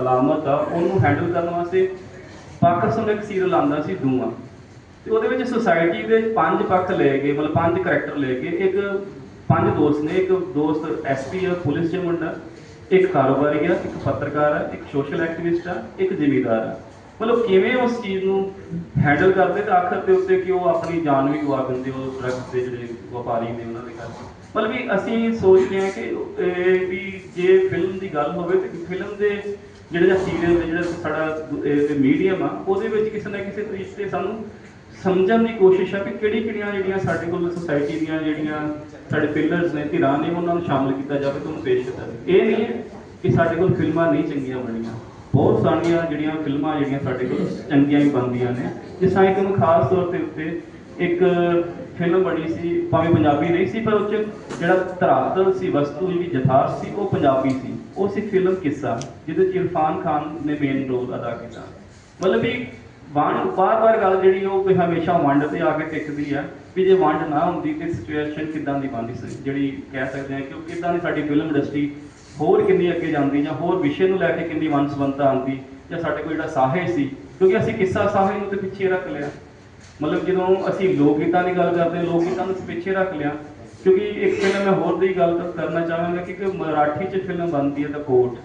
ਅਲਾਮਤ ਆ, ਉਹਨੂੰ ਹੈਂਡਲ ਕਰਨ ਵਾਸਤੇ ਪੱਖ ਦਾ ਇੱਕ ਸੀਰੀਅਲ ਆਂਦਾ ਸੀ ਧੂਆਂ ਤੇ ਉਹਦੇ ਵਿੱਚ ਸੁਸਾਇਟੀ ਦੇ ਪੰਜ ਪੱਖ ਲੈ ਕੇ, ਮਤਲਬ ਪੰਜ ਕਰੈਕਟਰ ਲੈ ਕੇ, ਇੱਕ ਪੰਜ ਦੋਸਤ ਨੇ, ਇੱਕ ਦੋਸਤ ਐਸਪੀ ਆ, ਪੁਲਿਸ 'ਚ ਮੁੰਡਾ, ਇੱਕ ਕਾਰੋਬਾਰੀ ਆ, ਇੱਕ ਪੱਤਰਕਾਰ ਆ, ਇੱਕ ਸੋਸ਼ਲ ਐਕਟਿਵਿਸਟ ਆ, ਇੱਕ ਜ਼ਿਮੀਦਾਰ ਆ। ਮਤਲਬ ਕਿਵੇਂ ਉਸ ਚੀਜ਼ ਨੂੰ ਹੈਂਡਲ ਕਰਦੇ ਤੇ ਆਖਰ ਦੇ ਉੱਤੇ ਕਿ ਉਹ ਆਪਣੀ ਜਾਨ ਵੀ ਗਵਾ ਦਿੰਦੇ, ਉਹ ਡਰੱਗਸ ਦੇ ਜਿਹੜੇ ਵਪਾਰੀ ਨੇ ਉਹਨਾਂ ਦੇ ਕਰਕੇ ਮਤਲਬ ਵੀ ਅਸੀਂ ਸੋਚਦੇ ਹਾਂ ਕਿ ਇਹ ਵੀ ਜੇ ਫਿਲਮ ਦੀ ਗੱਲ ਹੋਵੇ ਤੇ ਫਿਲਮ ਦੇ ਜਿਹੜੇ ਜਾਂ ਸੀਰੀਅਲ ਦੇ ਜਿਹੜਾ ਸਾਡਾ ਮੀਡੀਅਮ ਆ, ਉਹਦੇ ਵਿੱਚ ਕਿਸੇ ਨਾ ਕਿਸੇ ਤਰੀਕੇ ਸਾਨੂੰ ਸਮਝਣ ਦੀ ਕੋਸ਼ਿਸ਼ ਆ ਕਿ ਕਿਹੜੀ ਕਿਹੜੀਆਂ ਜਿਹੜੀਆਂ ਸਾਡੇ ਕੋਲ ਸੋਸਾਇਟੀ ਦੀਆਂ ਜਿਹੜੀਆਂ ਸਾਡੇ ਪਿਲਰਸ ਨੇ, ਧਿਰਾਂ ਨੇ, ਉਹਨਾਂ ਨੂੰ ਸ਼ਾਮਲ ਕੀਤਾ ਜਾਵੇ ਤੁਹਾਨੂੰ ਪੇਸ਼ ਕੀਤਾ ਜਾਵੇ। ਇਹ ਨਹੀਂ ਹੈ ਕਿ ਸਾਡੇ ਕੋਲ ਫਿਲਮਾਂ ਨਹੀਂ ਚੰਗੀਆਂ ਬਣੀਆਂ। ਬਹੁਤ ਸਾਰੀਆਂ ਜਿਹੜੀਆਂ ਫਿਲਮਾਂ ਜਿਹੜੀਆਂ ਸਾਡੇ ਕੋਲ ਚੰਗੀਆਂ ਹੀ ਬਣਦੀਆਂ ਨੇ। ਜਿਸ ਤਰ੍ਹਾਂ ਇੱਕ ਨੂੰ ਖਾਸ ਤੌਰ ਤੇ ਉੱਤੇ ਇੱਕ ਫਿਲਮ ਬਣੀ ਸੀ, ਭਾਵੇਂ ਪੰਜਾਬੀ ਨਹੀਂ ਸੀ, ਪਰ ਉਹ 'ਚ ਜਿਹੜਾ ਧਰਾਤਲ ਸੀ, ਵਸਤੂ ਜਿਹੜੀ ਜਥਾਰਥ ਸੀ, ਉਹ ਪੰਜਾਬੀ ਸੀ। ਉਹ ਸੀ ਫਿਲਮ ਕਿੱਸਾ, ਜਿਹਦੇ 'ਚ ਇਰਫਾਨ ਖਾਨ ਨੇ ਮੇਨ ਰੋਲ ਅਦਾ ਕੀਤਾ। ਮਤਲਬ ਵੀ ਵੰਡ ਬਾਰ-ਬਾਰ ਗੱਲ ਜਿਹੜੀ ਉਹ ਵੀ ਹਮੇਸ਼ਾ ਵੰਡ ਤੇ ਆ ਕੇ ਟਿਕਦੀ ਆ, ਵੀ ਜੇ ਵੰਡ ਨਾ ਹੁੰਦੀ ਤੇ ਸਿਚੁਏਸ਼ਨ ਕਿੱਦਾਂ ਦੀ ਬਣਦੀ ਸੀ, ਜਿਹੜੀ ਕਹਿ ਸਕਦੇ ਆ ਕਿ ਉਹ ਕਿੱਦਾਂ ਦੀ ਸਾਡੀ ਫਿਲਮ ਇੰਡਸਟਰੀ ਹੋਰ ਕਿੰਨੀ ਅੱਗੇ ਜਾਂਦੀ ਜਾਂ ਹੋਰ ਵਿਸ਼ੇ ਨੂੰ ਲੈ ਕੇ ਕਿੰਨੀ ਵੰਸਵੰਤਾ ਆਉਂਦੀ, ਜਾਂ ਸਾਡੇ ਕੋਲ ਜਿਹੜਾ ਸਾਹਿਤ ਸੀ, ਕਿਉਂਕਿ ਅਸੀਂ ਕਿੱਸਾ ਸਾਹਿਤ ਨੂੰ ਤੇ ਪਿੱਛੇ ਰੱਖ ਲਿਆ। ਮਤਲਬ ਜਦੋਂ ਅਸੀਂ ਲੋਕ ਗੀਤਾਂ ਦੀ ਗੱਲ ਕਰਦੇ ਹਾਂ ਲੋਕ ਗੀਤਾਂ ਨੂੰ ਪਿੱਛੇ ਰੱਖ ਲਿਆ ਕਿਉਂਕਿ ਇੱਕ ਫਿਲਮ ਮੈਂ ਹੋਰ ਦੀ ਗੱਲ ਕਰਨਾ ਚਾਹਾਂਗਾ ਕਿ ਇੱਕ ਮਰਾਠੀ 'ਚ ਫਿਲਮ ਬਣਦੀ ਹੈ ਦਾ ਕੋਟ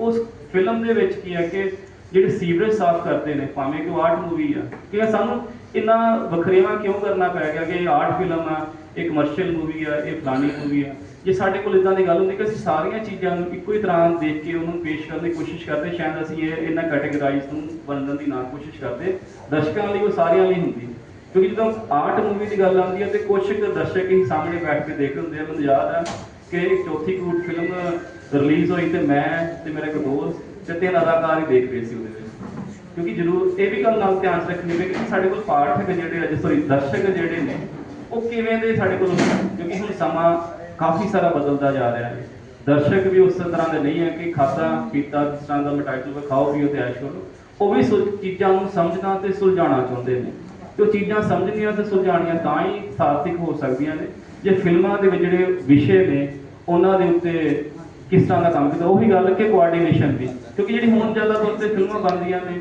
ਉਸ ਫਿਲਮ ਦੇ ਵਿੱਚ ਕੀ ਹੈ ਕਿ ਜਿਹੜੇ ਸੀਵਰੇਜ ਸਾਫ਼ ਕਰਦੇ ਨੇ, ਭਾਵੇਂ ਕਿ ਉਹ ਆਰਟ ਮੂਵੀ ਆ, ਕਿ ਸਾਨੂੰ ਇੰਨਾ ਵਖਰੇਵਾ ਕਿਉਂ ਕਰਨਾ ਪੈ ਗਿਆ ਕਿ ਇਹ ਆਰਟ ਫਿਲਮ ਆ, ਇਹ ਕਮਰਸ਼ੀਅਲ ਮੂਵੀ ਆ, ਇਹ ਫਲਾਣੀ ਮੂਵੀ ਆ? ਜੇ ਸਾਡੇ ਕੋਲ ਇਦਾਂ ਦੀ ਗੱਲ ਹੁੰਦੀ ਕਿ ਅਸੀਂ ਸਾਰੀਆਂ ਚੀਜ਼ਾਂ ਨੂੰ ਇੱਕੋ ਹੀ ਤਰ੍ਹਾਂ ਦੇਖ ਕੇ ਉਹਨੂੰ ਪੇਸ਼ ਕਰਨ ਦੀ ਕੋਸ਼ਿਸ਼ ਕਰਦੇ, ਸ਼ਾਇਦ ਅਸੀਂ ਇਹ ਇਹਨਾਂ ਕੈਟਾਗਰਾਈਜ਼ ਨੂੰ ਵੰਡਣ ਦੀ ਨਾ ਕੋਸ਼ਿਸ਼ ਕਰਦੇ, ਦਰਸ਼ਕਾਂ ਲਈ ਉਹ ਸਾਰਿਆਂ ਲਈ ਹੁੰਦੀ ਕਿਉਂਕਿ ਜਦੋਂ ਆਰਟ ਮੂਵੀ ਦੀ ਗੱਲ ਆਉਂਦੀ ਹੈ ਤੇ ਕੁਝ ਕੁ ਦਰਸ਼ਕ ਹੀ ਸਾਹਮਣੇ ਬੈਠ ਕੇ ਦੇਖ ਹੁੰਦੇ ਆ, ਮੈਨੂੰ ਯਾਦ ਆ ਕਿ ਚੌਥੀ ਕੂਟ ਫਿਲਮ ਰਿਲੀਜ਼ ਹੋਈ ਤੇ ਮੈਂ ਤੇ ਮੇਰਾ ਇੱਕ ਦੋਸਤ ਤੇ ਤਿੰਨ ਅਦਾਕਾਰ ਹੀ ਦੇਖ ਰਹੇ ਸੀ ਉਹਦੇ ਵਿੱਚ। ਕਿਉਂਕਿ ਜ਼ਰੂਰ ਇਹ ਵੀ ਗੱਲ ਨਾਲ ਧਿਆਨ ਰੱਖਣੀ ਪਏਗੀ ਕਿ ਸਾਡੇ ਕੋਲ ਪਾਠਕ ਜਿਹੜੇ ਅਜੇ ਸੋਰੀ ਦਰਸ਼ਕ ਜਿਹੜੇ ਨੇ, ਉਹ ਕਿਵੇਂ ਦੇ ਸਾਡੇ ਕੋਲ ਕਿਉਂਕਿ ਹੁਣ ਸਮਾਂ ਕਾਫੀ ਸਾਰਾ ਬਦਲਦਾ ਜਾ ਰਿਹਾ ਹੈ। ਦਰਸ਼ਕ ਵੀ ਉਸ ਤਰ੍ਹਾਂ ਦੇ ਨਹੀਂ ਹੈ ਕਿ ਖਾਤਾ ਪੀਤਾ, ਜਿਸ ਤਰ੍ਹਾਂ ਦਾ ਮਟਾਈਟਲ ਖਾਓ ਵਿਖਾਓ ਪੀਓ ਤੇ ਐਸ਼ ਕਰੋ ਉਹ ਵੀ ਸੁਲ- ਚੀਜ਼ਾਂ ਨੂੰ ਸਮਝਣਾ ਤੇ ਸੁਲਝਾਉਣਾ ਚਾਹੁੰਦੇ ਨੇ। ਤੇ ਉਹ ਚੀਜ਼ਾਂ ਸਮਝਣੀਆਂ ਤੇ ਸੁਲਝਾਉਣੀਆਂ ਤਾਂ ਹੀ ਸਾਰਥਿਕ ਹੋ ਸਕਦੀਆਂ ਨੇ। ਜੇ ਫਿਲਮਾਂ ਦੇ ਵਿੱਚ ਜਿਹੜੇ ਵਿਸ਼ੇ ਨੇ, ਉਹਨਾਂ ਦੇ ਉੱਤੇ ਕਿਸ ਤਰ੍ਹਾਂ ਦਾ ਕੰਮ ਕੀਤਾ, ਉਹੀ ਗੱਲ ਕਿ ਕੋਆਰਡੀਨੇਸ਼ਨ ਦੀ। ਕਿਉਂਕਿ ਜਿਹੜੀ ਹੁਣ ਜ਼ਿਆਦਾ ਤੌਰ ਤੇ ਫਿਲਮਾਂ ਬਣਦੀਆਂ ਨੇ,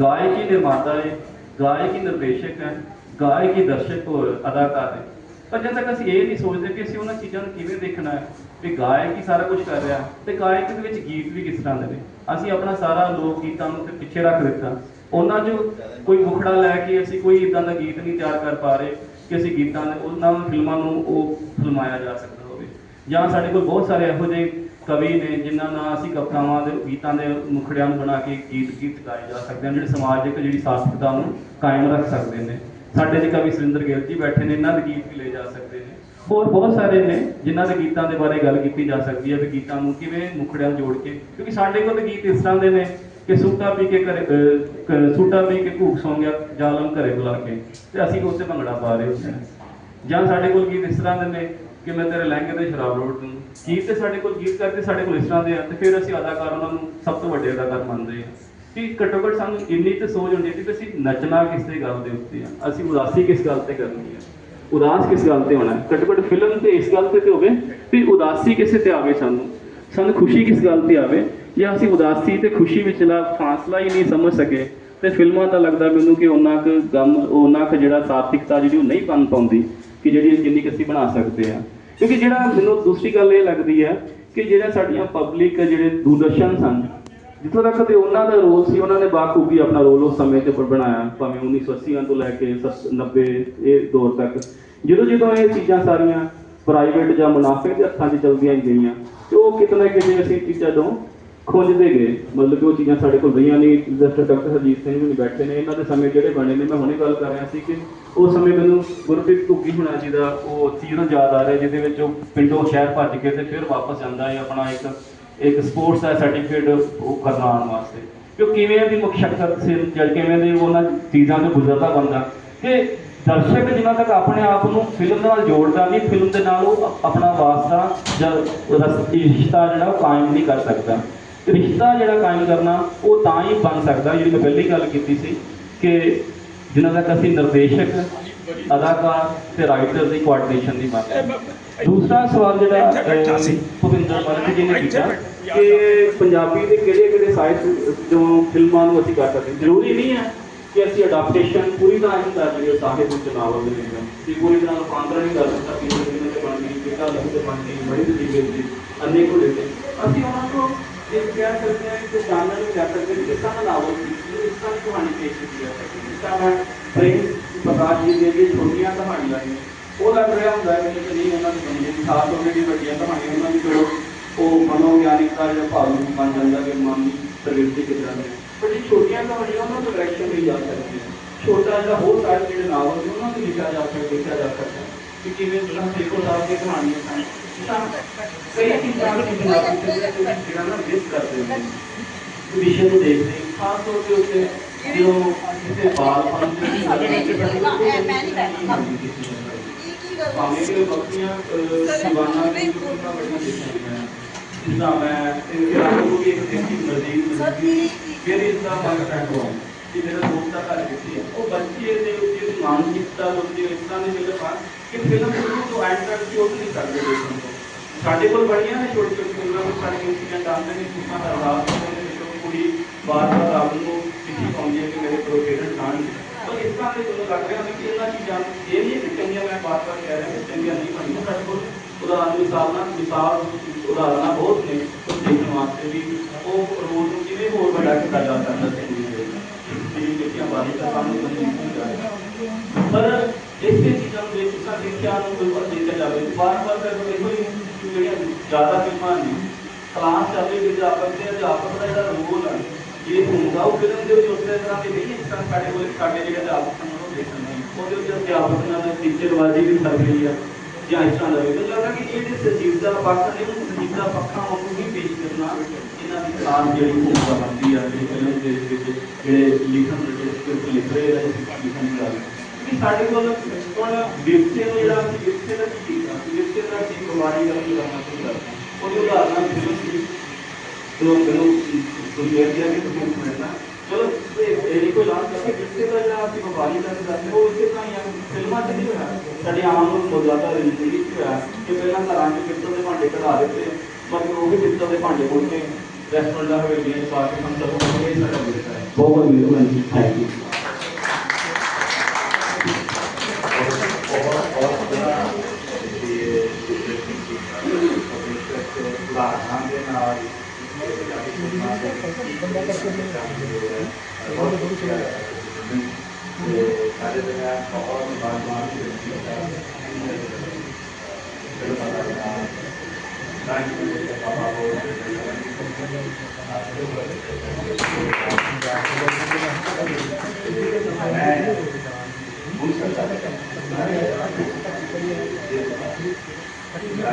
ਗਾਇਕ ਹੀ ਨਿਰਮਾਤਾ ਹੈ ਗਾਇਕ ਹੀ ਨਿਰਦੇਸ਼ਕ ਹੈ, ਗਾਇਕ ਹੀ ਦਰਸ਼ਕ ਔਰ ਅਦਾਕਾਰ ਹੈ ਪਰ ਜਦ ਤੱਕ ਅਸੀਂ ਇਹ ਨਹੀਂ ਸੋਚਦੇ ਕਿ ਅਸੀਂ ਉਹਨਾਂ ਚੀਜ਼ਾਂ ਨੂੰ ਕਿਵੇਂ ਦੇਖਣਾ ਹੈ, ਵੀ ਗਾਇਕ ਹੀ ਸਾਰਾ ਕੁਝ ਕਰ ਰਿਹਾ ਤੇ ਗਾਇਕ ਦੇ ਵਿੱਚ ਗੀਤ ਵੀ ਕਿਸ ਤਰ੍ਹਾਂ ਦੇ ਨੇ। ਅਸੀਂ ਆਪਣਾ ਸਾਰਾ ਲੋਕ ਗੀਤਾਂ ਨੂੰ ਤੇ ਪਿੱਛੇ ਰੱਖ ਦਿੱਤਾ। ਉਹਨਾਂ 'ਚੋਂ ਕੋਈ ਮੁਖੜਾ ਲੈ ਕੇ ਅਸੀਂ ਕੋਈ ਇਦਾਂ ਦਾ ਗੀਤ ਨਹੀਂ ਤਿਆਰ ਕਰ ਪਾ ਰਹੇ ਕਿ ਅਸੀਂ ਗੀਤਾਂ ਦੇ ਉਹਨਾਂ ਫਿਲਮਾਂ ਨੂੰ ਉਹ ਫਿਲਮਾਇਆ ਜਾ ਸਕਦਾ ਹੋਵੇ। ਜਾਂ ਸਾਡੇ ਕੋਲ ਬਹੁਤ ਸਾਰੇ ਇਹੋ ਜਿਹੇ ਕਵੀ ਨੇ ਜਿਨ੍ਹਾਂ ਨਾਲ ਅਸੀਂ ਕਵਿਤਾਵਾਂ ਦੇ ਗੀਤਾਂ ਦੇ ਮੁਖੜਿਆਂ ਨੂੰ ਬਣਾ ਕੇ ਗੀਤ ਗੀਤ ਗਾਏ ਜਾ ਸਕਦੇ ਹਨ, ਜਿਹੜੇ ਸਮਾਜਿਕ ਜਿਹੜੀ ਸਾਰਥਕਤਾ ਨੂੰ ਕਾਇਮ ਰੱਖ ਸਕਦੇ ਨੇ। ਸਾਡੇ ਦੇ ਕਵੀ ਸੁਰਿੰਦਰ ਗਿੱਲ ਜੀ ਬੈਠੇ ਨੇ, ਇਹਨਾਂ ਦੇ ਗੀਤ ਵੀ ਲਏ ਜਾ ਸਕਦੇ ਨੇ। ਹੋਰ ਬਹੁਤ ਸਾਰੇ ਨੇ ਜਿਨ੍ਹਾਂ ਦੇ ਗੀਤਾਂ ਦੇ ਬਾਰੇ ਗੱਲ ਕੀਤੀ ਜਾ ਸਕਦੀ ਹੈ ਵੀ ਗੀਤਾਂ ਨੂੰ ਕਿਵੇਂ ਮੁਖੜਿਆਂ ਨੂੰ ਜੋੜ ਕੇ ਕਿਉਂਕਿ ਸਾਡੇ ਕੋਲ ਤਾਂ ਗੀਤ ਇਸ ਤਰ੍ਹਾਂ ਦੇ ਨੇ ਕਿ ਸੂਟਾ ਪੀ ਕੇ ਘਰੇ ਸੂਟਾ ਪੀ ਕੇ ਭੂਖ ਸੌਂ ਗਿਆ ਜਾਲਮ ਘਰੇ ਬੁਲਾ ਕੇ ਤੇ ਅਸੀਂ ਉੱਥੇ ਭੰਗੜਾ ਪਾ ਰਹੇ ਹੁੰਦੇ ਹਾਂ। ਜਾਂ ਸਾਡੇ ਕੋਲ ਗੀਤ ਇਸ ਤਰ੍ਹਾਂ ਦੇ ਨੇ ਕਿ ਮੈਂ ਤੇਰੇ ਲਹਿੰਗੇ ਤੇ ਸ਼ਰਾਬ ਰੋੜ ਦੂੰ। ਗੀਤ ਤੇ ਸਾਡੇ ਕੋਲ ਗੀਤ ਕਰਦੇ ਸਾਡੇ ਕੋਲ ਇਸ ਤਰ੍ਹਾਂ ਦੇ ਆ ਤੇ ਫਿਰ ਅਸੀਂ ਅਦਾਕਾਰ ਉਹਨਾਂ ਨੂੰ ਸਭ ਤੋਂ ਵੱਡੇ ਅਦਾਕਾਰ ਮੰਨਦੇ ਹਾਂ। ਕਿ ਘੱਟੋ ਘੱਟ ਸਾਨੂੰ ਇੰਨੀ ਤੇ ਸੋਚ ਹੁੰਦੀ ਚਾਹੀਦੀ ਕਿ ਅਸੀਂ ਨੱਚਣਾ ਕਿਸ ਤੇ ਗੱਲ ਦੇ ਉੱਤੇ ਆ। ਅਸੀਂ ਉਦਾਸੀ ਕਿਸ ਗੱਲ ਤੇ ਕਰਨੀ ਆ? ਉਦਾਸ ਕਿਸ ਗੱਲ ਤੇ ਹੋਣਾ? ਘੱਟੋ ਘੱਟ ਫਿਲਮ ਤੇ ਇਸ ਗੱਲ ਤੇ ਹੋਵੇ ਵੀ ਉਦਾਸੀ ਕਿਸੇ ਤੇ ਆਵੇ ਸਾਨੂੰ। ਸਾਨੂੰ ਖੁਸ਼ੀ ਕਿਸ ਗੱਲ ਤੇ ਆਵੇ? ਜਾਂ ਅਸੀਂ ਉਦਾਸੀ ਤੇ ਖੁਸ਼ੀ ਵਿਚਲਾ ਫਾਸਲਾ ਹੀ ਨਹੀਂ ਸਮਝ ਸਕੇ, ਤੇ ਫਿਲਮਾਂ ਦਾ ਲੱਗਦਾ ਮੈਨੂੰ ਕਿ ਉਹਨਾਂ ਕੁ ਗਮ, ਉਹਨਾਂ ਕੁ ਜਿਹੜਾ ਸਾਰਥਿਕਤਾ ਜਿਹੜੀ ਉਹ ਨਹੀਂ ਬਣ ਪਾਉਂਦੀ, ਕਿ ਜਿਹੜੀ ਜਿੰਨੀ ਕੁ ਅਸੀਂ ਬਣਾ ਸਕਦੇ ਆ ਕਿਉਂਕਿ ਜਿਹੜਾ ਮੈਨੂੰ ਦੂਸਰੀ ਗੱਲ ਇਹ ਲੱਗਦੀ ਹੈ ਕਿ ਜਿਹੜਾ ਸਾਡੀਆਂ ਪਬਲਿਕ ਜਿਹੜੇ ਦੂਰਦਰਸ਼ਨ ਸਨ, ਜਿੱਥੋਂ ਤੱਕ ਤੇ ਉਹਨਾਂ ਦਾ ਰੋਲ ਸੀ, ਉਹਨਾਂ ਨੇ ਬਾਖੂਬੀ ਆਪਣਾ ਰੋਲ ਉਸ ਸਮੇਂ ਤੇ ਬਣਾਇਆ, ਭਾਵੇਂ 1980 ਤੋਂ ਲੈ ਕੇ 90 ਇਹ ਦੌਰ ਤੱਕ। ਜਦੋਂ ਜਦੋਂ ਇਹ ਚੀਜ਼ਾਂ ਸਾਰੀਆਂ ਪ੍ਰਾਈਵੇਟ ਜਾਂ ਮੁਨਾਫੇ ਦੇ ਹੱਥਾਂ 'ਚ ਚਲਦੀਆਂ ਗਈਆਂ, ਤੇ ਉਹ ਕਿਤਨਾ ਕਿਤੇ ਅਸੀਂ ਚੀਜ਼ਾਂ ਤੋਂ ਖੋਜਦੇ ਗਏ। ਮਤਲਬ ਕਿ ਉਹ ਚੀਜ਼ਾਂ ਸਾਡੇ ਕੋਲ ਰਹੀਆਂ ਨਹੀਂ। ਡਾਕਟਰ ਡਾਕਟਰ ਹਰਜੀਤ ਸਿੰਘ ਵੀ ਬੈਠੇ ਨੇ। ਇਹਨਾਂ ਦੇ ਸਮੇਂ ਜਿਹੜੇ ਬਣੇ ਨੇ, ਮੈਂ ਹੁਣੇ ਗੱਲ ਕਰ ਰਿਹਾ ਸੀ ਕਿ ਉਹ ਸਮੇਂ ਮੈਨੂੰ ਗੁਰਪ੍ਰੀਤ ਧੁੱਗੀ ਹੋਣਾ ਜੀ ਦਾ ਉਹ ਸੀਰੀਅਲ ਯਾਦ ਆ ਰਿਹਾ, ਜਿਹਦੇ ਵਿੱਚ ਉਹ ਪਿੰਡੋਂ ਸ਼ਹਿਰ ਭੱਜ ਕੇ ਤੇ ਫਿਰ ਵਾਪਸ ਜਾਂਦਾ ਹੈ ਆਪਣਾ ਇੱਕ ਇੱਕ ਸਪੋਰਟਸ ਦਾ ਸਰਟੀਫਿਕੇਟ ਉਹ ਕਰਵਾਉਣ ਵਾਸਤੇ। ਕਿ ਕਿਵੇਂ ਦੀ ਮੁਸ਼ਕਲ ਸੀ, ਜਾਂ ਕਿਵੇਂ ਦੇ ਉਹਨਾਂ ਚੀਜ਼ਾਂ ਤੋਂ ਗੁਜ਼ਰਦਾ ਬੰਦਾ। ਕਿ ਦਰਸ਼ਕ ਜਿਨ੍ਹਾਂ ਤੱਕ ਆਪਣੇ ਆਪ ਨੂੰ ਫਿਲਮ ਨਾਲ ਜੋੜਦਾ ਨਹੀਂ ਫਿਲਮ ਦੇ ਨਾਲ ਉਹ ਆਪਣਾ ਵਾਸਤਾ ਜਾਂ ਰਸ- ਰਿਸ਼ਤਾ ਜਿਹੜਾ ਉਹ ਕਾਇਮ ਨਹੀਂ ਕਰ ਸਕਦਾ। ਰਿਸ਼ਤਾ ਜਿਹੜਾ ਕਾਇਮ ਕਰਨਾ ਉਹ ਤਾਂ ਹੀ ਬਣ ਸਕਦਾ। ਜਿਹੜੀ ਮੈਂ ਪਹਿਲੀ ਗੱਲ ਕੀਤੀ ਸੀ ਕਿ ਜਿਨ੍ਹਾਂ ਤੱਕ ਅਸੀਂ ਨਿਰਦੇਸ਼ਕ ਅਦਾਕਾਰ ਤੇ ਰਾਈਟਰ ਦੀ ਕੋਆਰਡੀਨੇਸ਼ਨ ਦੀ ਬਾਤ ਹੈ। ਦੂਸਰਾ ਸਵਾਲ ਜਿਹੜਾ ਭੁਪਿੰਦਰ ਮਲਿਕ ਜੀ ਨੇ ਕੀਤਾ ਕਿ ਪੰਜਾਬੀ ਦੇ ਕਿਹੜੇ ਕਿਹੜੇ ਸਾਹਿਤ ਜੋ ਫਿਲਮਾਂ ਨੂੰ ਅਸੀਂ ਕਰ ਸਕਦੇ। ਜ਼ਰੂਰੀ ਨਹੀਂ ਹੈ ਕਿ ਅਸੀਂ ਅਡਾਪਟੇਸ਼ਨ ਪੂਰੀ ਤਰ੍ਹਾਂ ਹੀ ਕਰ ਲਈਏ ਸਾਹਿਤ ਵਿੱਚ ਨਾਵਲ ਦੇ ਵਿੱਚ ਕਿ ਪੂਰੀ ਤਰ੍ਹਾਂ ਰੂਪਾਂਤरण ਹੀ ਕਰ ਸਕਦਾ ਕਿ ਜਿਹਨਾਂ ਤੇ ਬਣ ਗਈ ਕਿਤਾ ਬਣ ਗਈ ਬੜੀ ਦੀ ਗਈ ਸੀ ਅਨੇਕੋ ਲਿਖੇ ਅਸੀਂ ਉਹਨਾਂ ਨੂੰ ਇਹ ਕਹਿ ਸਕਦੇ ਹਾਂ ਕਿ ਜਾਣਨ ਨੂੰ ਕਰ ਸਕਦੇ ਹਾਂ ਕਿ ਕਿਸ ਤਰ੍ਹਾਂ ਦਾ ਨਾਵਲ ਸੀ ਕਿਸ ਤਰ੍ਹਾਂ ਦੀ ਕਹਾਣੀ ਪੇਸ਼ ਕੀਤੀ ਜਾ ਸਕਦੀ ਹੈ? ਜਿਸ ਮੈਂ ਪ੍ਰੇਮ ਪ੍ਰਕਾਸ਼ ਜੀ ਦੀਆਂ ਜਿਹੜੀਆਂ ਛੋਟੀਆਂ ਕਹਾਣੀਆਂ ਨੇ। ਉਹ ਲੱਗ ਰਿਹਾ ਹੁੰਦਾ ਹੈ ਕਿ ਨਹੀਂ, ਉਹਨਾਂ ਦੀ ਖਾਸ ਤੌਰ ਤੇ ਵੱਡੀਆਂ ਕਹਾਣੀਆਂ ਉਹਨਾਂ ਦੀ ਚਲੋ, ਉਹ ਮਨੋਵਿਗਿਆਨਿਕਤਾ ਜਾਂ ਭਾਵ ਬਣ ਜਾਂਦਾ ਕਿ ਮਨ ਦੀ ਪ੍ਰਵਿਰਤੀ ਕਿਸ ਦੀ ਹੈ। ਪਰ ਜਿਹੜੀ ਛੋਟੀਆਂ ਕਹਾਣੀਆਂ ਉਹਨਾਂ ਨੂੰ ਡਾਇਰੈਕਸ਼ਨ ਲਈ ਜਾ ਸਕਦੀ ਹੈ ਛੋਟਾ ਜਿਹਾ ਹੋਰ ਸਾਰੇ ਜਿਹੜੇ ਨਾਵਲ ਨੇ, ਉਹਨਾਂ ਨੂੰ ਲਿਖਿਆ ਜਾ ਸਕਦਾ, ਦੇਖਿਆ ਜਾ ਸਕਦਾ ਹੈ ਕਿ ਕਿਵੇਂ ਜਿਹੜਾ ਦੇਖੋ ਸਾਹਿਬ ਦੀ ਕਹਾਣੀਆਂ ਸਨ। ਕਈ ਚੀਜ਼ਾਂ ਨੇ ਪੰਜਾਬੀ ਦੇ ਜਿਹੜਾ ਨਾ ਮਿਸ ਕਰਦੇ ਨੇ। ਵਿਸ਼ੇ ਨੂੰ ਦੇਖਦੇ ਹਾਂ। ਖਾਸ ਤੌਰ ਤੇ ਉੱਤੇ ਜੋ ਕਿਸੇ ਬਾਲ ਫਨ ਦੇ ਵਿੱਚ ਭਾਵੇਂ ਕਿ ਬੱਕੀਆਂ ਸਿਵਾਨਾ ਦੀ ਕਿੰਨਾ ਵੱਡੀ ਦੇਖੀਆਂ ਜਿੱਦਾਂ ਮੈਂ ਇਹ ਰਾਤ ਨੂੰ ਵੀ ਇੱਕ ਦੇਖੀ ਮਰਜ਼ੀ ਫਿਰ ਇਸ ਦਾ ਮਨ ਹੋਇਆ ਕਿ ਮੇਰਾ ਦੋਸਤ ਦਾ ਘਰ ਕਿੱਥੇ ਹੈ ਉਹ ਬੱਚੇ ਦੇ ਉੱਤੇ ਮਾਨਸਿਕਤਾ ਉੱਤੇ ਇਸ ਤਰ੍ਹਾਂ ਦੀ ਮਿਲ ਪਾ ਕਿ ਫਿਲਮ ਸ਼ੁਰੂ ਤੋਂ ਐਂਡ ਤੱਕ ਕਿਉਂ ਨਹੀਂ ਕਰਦੇ ਦੇਖਣ ਸਾਡੇ ਕੋਲ ਬੜੀਆਂ ਨੇ ਛੋਟੀ ਛੋਟੀ ਫਿਲਮਾਂ ਵਿੱਚ ਸਾਡੇ ਇੰਸੀਡੈਂਟ ਆਉਂਦੇ ਨੇ ਜਿਸ ਤਰ੍ਹਾਂ ਅਰਦਾਸ ਦੇ ਵਿੱਚ ਉਹ ਕੁੜੀ ਬਾਰ-ਬਾਰ ਰੱਬ ਨੂੰ ਚਿੱਠੀ ਪਾਉਂਦੀ ਹੈ ਕਿ ਮੇਰੇ ਕੋਲ ਪੇਰੈਂਟਸ ਆਣ ਤਾਂ ਇਸ ਤਰ੍ਹਾਂ ਦੇ ਜਦੋਂ ਲੱਗ ਰਿਹਾ ਕਿ ਇਹਨਾਂ ਚੀਜ਼ਾਂ ਨੂੰ ਇਹ ਨਹੀਂ ਕਿ ਚੰਗੀਆਂ ਮੈਂ ਬਾਰ-ਬਾਰ ਕਹਿ ਰਿਹਾ ਕਿ ਚੰਗੀਆਂ ਨਹੀਂ ਬਣੀਆਂ ਸਾਡੇ ਕੋਲ। ਉਦਾਹਰਨ ਦੇ ਹਿਸਾਬ ਨਾਲ ਮਿਸਾਲ, ਉਦਾਹਰਨਾਂ ਬਹੁਤ ਨੇ, ਉਹ ਦੇਖਣ ਵਾਸਤੇ ਵੀ ਉਹ ਰੋਲ ਨੂੰ ਕਿਵੇਂ ਹੋਰ ਵੱਡਾ ਕੀਤਾ ਜਾ ਸਕਦਾ ਚੰਗੀ ਦੇ ਜਿਹੜੀ ਦੇਖਿਆ ਬਾਰੀ ਦਾ ਸਾਨੂੰ ਨਹੀਂ ਨਹੀਂ ਜਾਏਗਾ ਪਰ ਇਸੇ ਚੀਜ਼ਾਂ ਨੂੰ ਦੇਖ ਕੇ ਦੇਖਿਆ ਨੂੰ ਕੋਈ ਵਾਰ ਦੇਖਿਆ ਜਾਵੇ, ਬਾਰ-ਬਾਰ ਕਰ ਦੇਖੋ ਇਹ ਜਿਹੜੀਆਂ ਜ਼ਿਆਦਾ ਫਿਲਮਾਂ ਨੇ ਕਲਾਸ ਚੱਲੇ ਕਿ ਅਧਿਆਪਕ ਦੇ ਅਧਿਆਪਕ ਦਾ ਜਿਹੜਾ ਰੋਲ ਹੈ ਇਹ ਹੁੰਦਾ ਉਹ ਫਿਲਮ ਦੇ ਵਿੱਚ ਉਸੇ ਤਰ੍ਹਾਂ ਦੇ ਨਹੀਂ ਜਿਸ ਤਰ੍ਹਾਂ ਸਾਡੇ ਕੋਲ ਸਾਡੇ ਜਿਹੜੇ ਅਧਿਆਪਕ ਹਨ ਉਹ ਦੇਖਣ ਨਹੀਂ। ਉਹਦੇ ਉੱਤੇ ਅਧਿਆਪਕ ਨਾਲ ਟੀਚਰਬਾਜ਼ੀ ਵੀ ਕਰ ਰਹੀ ਆ, ਜਾਂ ਇਸ ਤਰ੍ਹਾਂ ਦਾ ਮੈਨੂੰ ਲੱਗਦਾ ਕਿ ਇਹ ਜਿਹੜੇ ਸੰਜੀਵਤਾ ਪੱਖ ਨੇ, ਉਹ ਸੰਜੀਵਤਾ ਪੱਖਾਂ ਵਾਂਗੂ ਹੀ ਪੇਸ਼ ਕਰਨਾ, ਇਹਨਾਂ ਦੀ ਖਾਸ ਜਿਹੜੀ ਭੂਮਿਕਾ ਬਣਦੀ ਆ, ਜਿਹੜੀ ਫਿਲਮ ਦੇ ਵਿੱਚ ਜਿਹੜੇ ਲਿਖਣ ਦੇ ਸਕ੍ਰਿਪਟ ਲਿਖ ਰਹੇ ਆ, ਲਿਖਣ ਦੀ ਗੱਲ। ਕਿ ਸਾਡੇ ਕੋਲ ਹੁਣ ਵਿਰਸੇ ਨੂੰ ਜਿਹੜਾ ਅਸੀਂ ਵਿਰਸੇ ਦਾ ਕੀ ਕੀਤਾ ਵਿਰਸੇ ਦਾ ਕੀ ਬਿਮਾਰੀ ਦਾ ਕੀ ਕਰਨਾ ਚਾਹੀਦਾ ਉਹਦੀ ਉਦਾਹਰਨਾਂ ਫਿਲਮ ਸੀ तो ਮੈਨੂੰ ਦੁਨੀਆ ਦੀ ਕਿ ਤੁਸੀਂ ਸੁਣਨਾ ਚਲੋ ਇਹ ਇਹ ਨਹੀਂ ਕੋਈ ਲਾਂਚ ਕਰਕੇ ਕਿਸੇ ਦਾ ਜਿਹੜਾ ਅਸੀਂ ਵਪਾਰੀ ਦਾ ਕਰਦੇ ਉਹ ਇਸੇ ਤਰ੍ਹਾਂ ਹੀ ਆ। ਫਿਲਮਾਂ 'ਚ ਨਹੀਂ ਹੋਇਆ। ਸਾਡੀ ਆਮ ਮੌਜੂਦਾ ਜ਼ਿੰਦਗੀ 'ਚ ਹੋਇਆ ਕਿ ਪਹਿਲਾਂ ਘਰਾਂ 'ਚ ਪਿੱਤਲ ਦੇ ਭਾਂਡੇ ਕਢਾ ਦਿੱਤੇ ਮਤਲਬ ਉਹ ਵੀ ਪਿੱਤਲ ਦੇ ਭਾਂਡੇ ਮੁੜ ਕੇ ਰੈਸਟੋਰੈਂਟਾਂ ਹਵੇਲੀਆਂ 'ਚ ਪਾ ਕੇ ਹਮ ਸਭ ਨੂੰ ਇਹ ਸਾਡਾ ਵਿਰਸਾ ਹੈ ਬਹੁਤ ਬਹੁਤ ਮਿਹਰਬਾਨੀ ਥੈਂਕ ਯੂ అదేవిధంగా मैं भूल सकता है ਜਿਹੜਾ